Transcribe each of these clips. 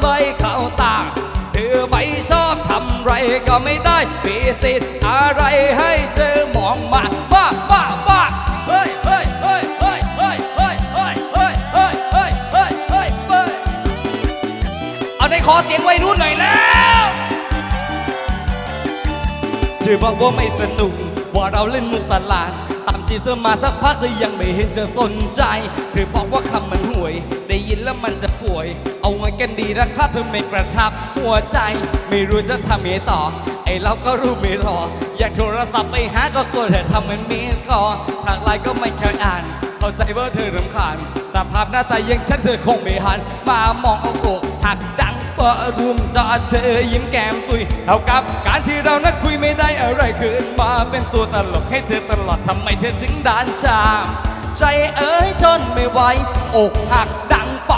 ไม่เข้าตาเธอไม่ชอบทำไรก็ไม่ได้ปีติดอะไรให้เจอมองมาบ้าบ้าบ้าเฮ้ยเฮ้ยเฮ้ยเฮ้ยเฮ้ยเฮ้ยเฮ้ยเฮ้ยเฮ้ยเฮ้ยเฮ้ยเฮ้ยเฮ้ยเอาในคอเสียงไวัยรุ่นหน่อยแล้วเธอบอกว่าไม่สนุกว่าเราเล่นมุกตลาดตามจีบเธอมาสักพักแต่ยังไม่เห็นจะสนใจเธอบอกว่าคำมันห่วย ได้ยินแล้วมันจะป่วย นดีนะครับเธอไม่ประทับหัวใจไม่รู้จะทำยังไงต่อ ไอเราก็รู้ไม่รอ อยากโทรศัพท์ไปหาก็กลัวเธอทำเหมือนมีคอทางไลน์ก็ไม่เคยอ่าน เข้าใจว่าเธอรำคาญแต่ภาพหน้าตายังฉันเธอคงไม่หัน มามองเอาอกหักดังเปิดรุมจอเธอยิ้มแก้มตุยเท่ากับการที่เรานักคุยไม่ได้อะไรคืนมาเป็นตัวตลกให้เธอตลอดทำไมเธอจึงด่านชาม ใจเอ๋ยทนไม่ไหวอกหัก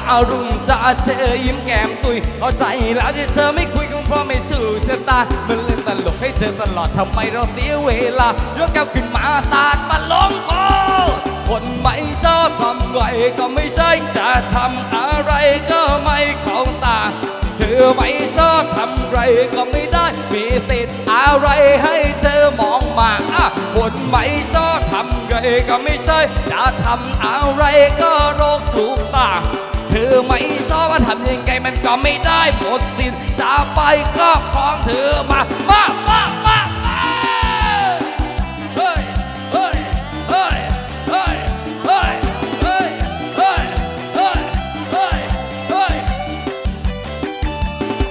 ดังปารุมจะเธอยิ้มแก้มตุยเข้าใจแล้วที่เธอไม่คุยคงเพราะไม่ถูกชะตามันเล่นตลกให้เธอตลอดทำไมเราเสียเวลายกแก้วขึ้นมาตาดมาลงคอคนไม่ชอบทำไงก็ไม่ใช่จะทำอะไรก็ไม่เข้าตาเธอไม่ชอบทำไรก็ไม่ได้ มีติดอะไรให้เธอมองมาอะคนไม่ชอบทำไรก็ไม่ใช่จะทำอะไรก็โรคลูกตา ไม่ชอบว่าทำยังไงมันก็ไม่ได้หมดสิทธิ์จะไปครอบครองเธอมามามามามาเฮ้ยเฮ้ยเฮ้ยเฮ้ยเฮ้ยเฮ้ยเฮ้ยเฮ้ยเฮ้ยเฮ้ย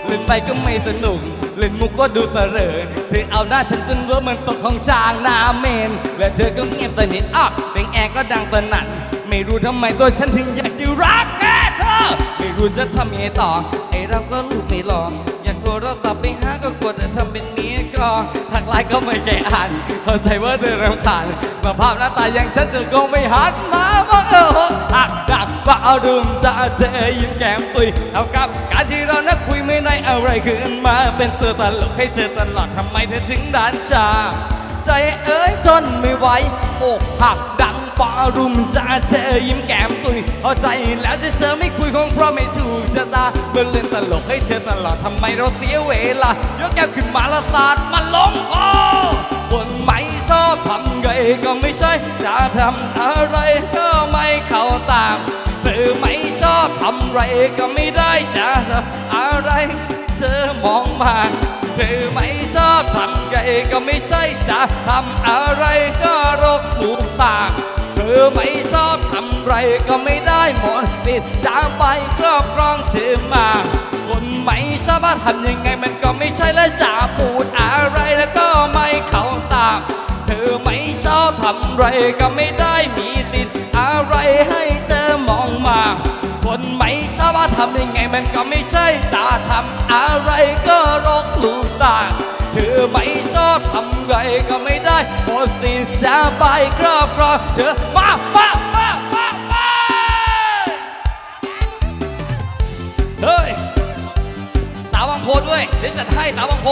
เล่นไปก็ไม่สนุกเล่นมุกก็ดูเสรอเธอเอาหน้าฉันจนเวอร์เหมันตกของจางหน้าเมน และเธอก็เงียบสนิทอะเพลงแอร์ก็ดังสนั่นไม่รู้ทำไมตัวฉันถึงอยาก รู้จะทำยังไงต่อ ไอเราก็ลูกไม่หลอกอยากโทรศัพท์ไปหาก็กดทำเป็นเมียก็ทักไลน์ก็ไม่แกอ่านเข้าใจว่าเธอรำคาญมาภาพหน้าตาอย่างฉันเธอคงไม่หันมาว่าเออหักดักว่าเอาดุมจะเจอยิ้มแก้มตุยเอากับการที่เรานักคุยไม่ได้อะไรขึ้นมาเป็นตัวตลกให้เจอตลอดทำไมเธอถึงด่านจาใจเอ้ยทนไม่ไหวอกหักดัง ปารุมจะเธอยิ้มแก้มตุยเข้าใจแล้วที่เธอไม่คุยคงเพราะไม่ถูกชะตาเมื่อเล่นตลกให้เธอตลอดทำไมเราเสียเวลายกแก้วขึ้นมาและตาดมันลงคอคนไม่ชอบทำไงก็ไม่ใช่จะทำอะไรก็ไม่เข้าตามเธอไม่ชอบทำไรก็ไม่ได้จะทำอะไรเธอมองมาเธอไม่ชอบทำไงก็ไม่ใช่จะทำอะไรก็รกหูตา เธอไม่ชอบทำไรก็ไม่ได้หมดติดจะไปครอบครองเธอมา คนไม่ชอบว่าทำยังไงมันก็ไม่ใช่และจะพูดอะไรแล้วก็ไม่เข้าตามเธอไม่ชอบทำไรก็ไม่ได้มีติดอะไรให้เธอมองมา คนไม่ชอบว่าทำยังไงมันก็ไม่ใช่จะทำอะไรก็รกลูกตาเธอไม่ชอบทำไงก็ไม่ ด้หมดสิทธิ์จะไปครอบครองเธอมามามามามาเฮ้ยสาวบางโพด้วยเดี๋ยวจัดให้สาวบางโพ